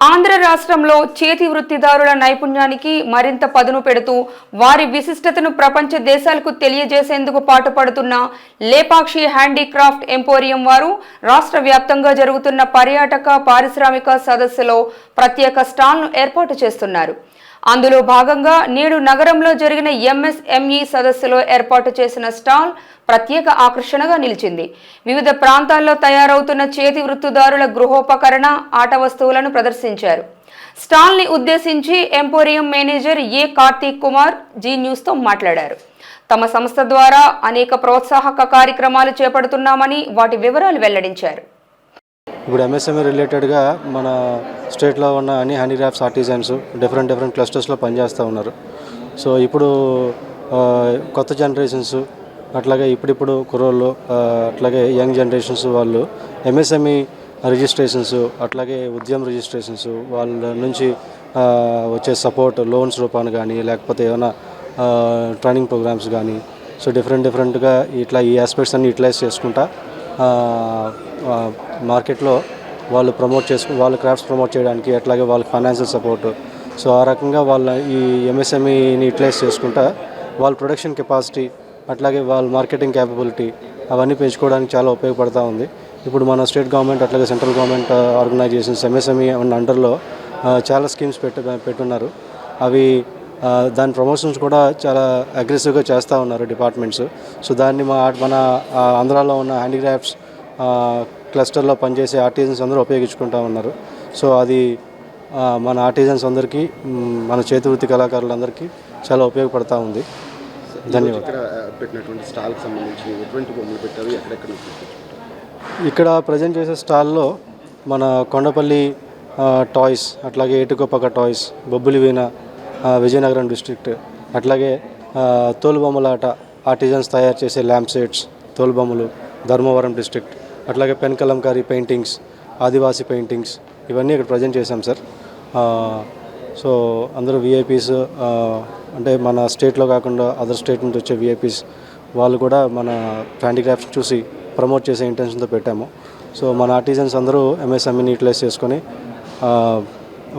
ఆంధ్ర రాష్ట్రంలో చేతి వృత్తిదారుల నైపుణ్యానికి మరింత పదును పెడుతూ వారి విశిష్టతను ప్రపంచ దేశాలకు తెలియజేసేందుకు పాటుపడుతున్న లేపాక్షి హ్యాండీక్రాఫ్ట్ ఎంపోరియం వారు రాష్ట్ర వ్యాప్తంగా జరుగుతున్న పర్యాటక పారిశ్రామిక సదస్సులో ప్రత్యేక స్టాల్ను ఏర్పాటు చేస్తున్నారు. అందులో భాగంగా నేడు నగరంలో జరిగిన ఎంఎస్ఎంఈ సదస్సులో ఏర్పాటు చేసిన స్టాల్ ప్రత్యేక ఆకర్షణగా నిలిచింది. వివిధ ప్రాంతాల్లో తయారవుతున్న చేతి వృత్తిదారుల గృహోపకరణ ఆట వస్తువులను ప్రదర్శించారు. స్టాల్ని ఉద్దేశించి emporium manager A Karthik Kumar Zee న్యూస్తో మాట్లాడారు. తమ సంస్థ ద్వారా అనేక ప్రోత్సాహక కార్యక్రమాలు చేపడుతున్నామని వాటి వివరాలు వెల్లడించారు. ఇప్పుడు ఎంఎస్ఎంఈ రిలేటెడ్గా మన స్టేట్లో ఉన్న అన్ని హ్యాండీక్రాఫ్ట్స్ ఆర్టిజన్స్ డిఫరెంట్ డిఫరెంట్ క్లస్టర్స్లో పనిచేస్తూ ఉన్నారు. సో ఇప్పుడు కొత్త జనరేషన్స్ అట్లాగే ఇప్పుడిప్పుడు కుర్రోళ్ళు అట్లాగే యంగ్ జనరేషన్స్ వాళ్ళు ఎంఎస్ఎంఈ రిజిస్ట్రేషన్స్ అట్లాగే ఉద్యమ రిజిస్ట్రేషన్స్ వాళ్ళ నుంచి వచ్చే సపోర్ట్ లోన్స్ రూపాన కానీ లేకపోతే ఏమైనా ట్రైనింగ్ ప్రోగ్రామ్స్ కానీ సో డిఫరెంట్ డిఫరెంట్గా ఇట్లా ఈ ఆస్పెక్ట్స్ అన్ని యూటిలైజ్ చేసుకుంటా మార్కెట్లో వాళ్ళు ప్రమోట్ చేసుకు వాళ్ళ క్రాఫ్ట్స్ ప్రమోట్ చేయడానికి అట్లాగే వాళ్ళకి ఫైనాన్షియల్ సపోర్ట్ సో ఆ రకంగా వాళ్ళ ఈ ఎంఎస్ఎంఈని యూటిలైజ్ చేసుకుంటా వాళ్ళ ప్రొడక్షన్ కెపాసిటీ అట్లాగే వాళ్ళ మార్కెటింగ్ క్యాపబిలిటీ అవన్నీ పెంచుకోవడానికి చాలా ఉపయోగపడతా ఉంది. ఇప్పుడు మన స్టేట్ గవర్నమెంట్ అట్లాగే సెంట్రల్ గవర్నమెంట్ ఆర్గనైజేషన్స్ ఎంఎస్ఎంఈ అండర్లో చాలా స్కీమ్స్ పెట్టు పెట్టున్నారు. అవి దాని ప్రమోషన్స్ కూడా చాలా అగ్రెసివ్గా చేస్తూ ఉన్నారు డిపార్ట్మెంట్స్ సో దాన్ని మా మన ఆంధ్రాలో ఉన్న హ్యాండీక్రాఫ్ట్స్ క్లస్టర్లో పనిచేసే ఆర్టిజన్స్ అందరూ ఉపయోగించుకుంటూ ఉన్నారు. సో అది మన ఆర్టిజన్స్ అందరికీ మన చేతి వృత్తి కళాకారులందరికీ చాలా ఉపయోగపడతా ఉంది. ధన్యవాదాలు. ఇక్కడ పెట్టినటువంటి స్టాల్కి సంబంధించి ఎటువంటి బొమ్మలు పెట్టారు? ఎక్కడెక్కడ? ఇక్కడ ప్రజెంట్ చేసే స్టాల్లో మన కొండపల్లి టాయ్స్ అట్లాగే ఏటుకొప్పక టాయ్స్ బొబ్బులి వీణ విజయనగరం డిస్ట్రిక్ట్ అట్లాగే తోలుబొమ్మలాట ఆర్టిజన్స్ తయారు చేసే ల్యాంప్ సెట్స్ తోలుబొమ్మలు ధర్మవరం డిస్ట్రిక్ట్ అట్లాగే pen Kalamkari paintings Adivasi paintings ఇవన్నీ ఇక్కడ ప్రజెంట్ చేశాం సార్. సో అందరూ విఐపీస్ అంటే మన స్టేట్లో కాకుండా అదర్ స్టేట్ నుంచి వచ్చే విఐపీస్ వాళ్ళు కూడా మన హ్యాండిక్రాఫ్ట్స్ చూసి ప్రమోట్ చేసే ఇంటెన్షన్తో పెట్టాము. సో మన ఆర్టిజన్స్ అందరూ ఎంఎస్ఎంఈని యూటిలైజ్ చేసుకొని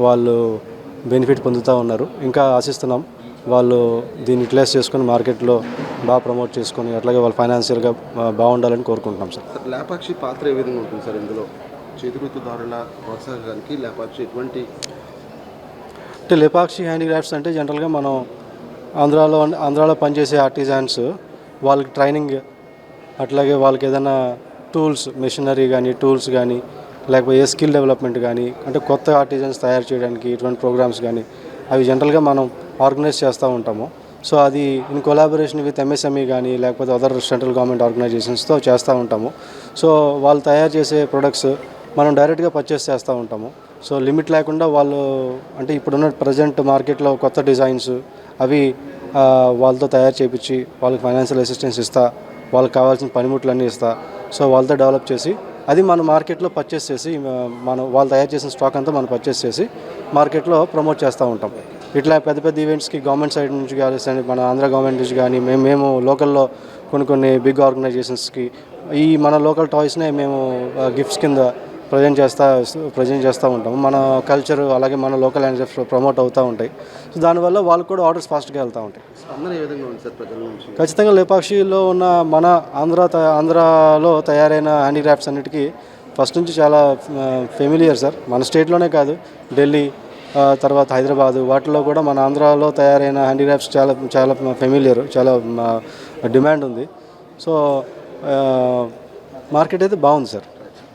వాళ్ళు బెనిఫిట్ పొందుతూ ఉన్నారు. ఇంకా ఆశిస్తున్నాం వాళ్ళు దీన్ని యూటిలైజ్ చేసుకొని మార్కెట్లో బాగా ప్రమోట్ చేసుకొని అట్లాగే వాళ్ళు ఫైనాన్షియల్గా బాగుండాలని కోరుకుంటున్నాం సార్. లేపాక్షి పాత్ర ఏ విధంగా ఉంటుంది సార్ ఇందులో? చేతివృత్తిదారుల ప్రోత్సాహానికి లేపాక్షి ఎటువంటి అంటే లేపాక్షి హ్యాండీక్రాఫ్ట్స్ అంటే జనరల్గా మనం ఆంధ్రాలో ఆంధ్రాలో పనిచేసే ఆర్టిజాన్స్ వాళ్ళకి ట్రైనింగ్ అట్లాగే వాళ్ళకి ఏదైనా టూల్స్ మెషినరీ కానీ టూల్స్ కానీ లేకపోతే ఏ స్కిల్ డెవలప్మెంట్ కానీ అంటే కొత్త ఆర్టిజన్స్ తయారు చేయడానికి ఇటువంటి ప్రోగ్రామ్స్ కానీ అవి జనరల్గా మనం ఆర్గనైజ్ చేస్తూ ఉంటాము. సో అది ఇన్ కొలాబరేషన్ విత్ ఎంఎస్ఎంఈ కానీ లేకపోతే అదర్ సెంట్రల్ గవర్నమెంట్ ఆర్గనైజేషన్స్తో చేస్తూ ఉంటాము. సో వాళ్ళు తయారు చేసే ప్రొడక్ట్స్ మనం డైరెక్ట్గా పర్చేస్ చేస్తూ ఉంటాము. సో లిమిట్ లేకుండా వాళ్ళు అంటే ఇప్పుడున్న ప్రజెంట్ మార్కెట్లో కొత్త డిజైన్స్ అవి వాళ్ళతో తయారు చేయించి వాళ్ళకి ఫైనాన్షియల్ అసిస్టెన్స్ ఇస్తా వాళ్ళకి కావాల్సిన పనిముట్లన్నీ ఇస్తా. సో వాళ్ళతో డెవలప్ చేసి అది మన మార్కెట్లో పర్చేస్ చేసి మనం వాళ్ళు తయారు చేసిన స్టాక్ అంతా మనం పర్చేస్ చేసి మార్కెట్లో ప్రమోట్ చేస్తూ ఉంటాం ఇట్లా పెద్ద పెద్ద ఈవెంట్స్కి గవర్నమెంట్ సైడ్ నుంచి కానీ మన ఆంధ్ర గవర్నమెంట్ నుంచి కానీ మేము మేము లోకల్లో కొన్ని కొన్ని బిగ్ ఆర్గనైజేషన్స్కి ఈ మన లోకల్ టాయ్స్నే మేము గిఫ్ట్స్ కింద ప్రజెంట్ చేస్తా ప్రజెంట్ చేస్తూ ఉంటాము. మన కల్చర్ అలాగే మన లోకల్ ల్యాంగ్వేజ్ ప్రమోట్ అవుతూ ఉంటాయి. సో దానివల్ల వాళ్ళకు కూడా ఆర్డర్స్ ఫాస్ట్గా వెళ్తూ ఉంటాయి. ఖచ్చితంగా లేపాక్షిలో ఉన్న మన ఆంధ్ర ఆంధ్రాలో తయారైన హ్యాండీక్రాఫ్ట్స్ అన్నిటికీ ఫస్ట్ నుంచి చాలా ఫెమిలియర్ సార్. మన స్టేట్లోనే కాదు ఢిల్లీ తర్వాత హైదరాబాదు వాటిలో కూడా మన ఆంధ్రాలో తయారైన హ్యాండీక్రాఫ్ట్స్ చాలా చాలా ఫెమిలియర్ చాలా డిమాండ్ ఉంది. సో మార్కెట్ అయితే బాగుంది సార్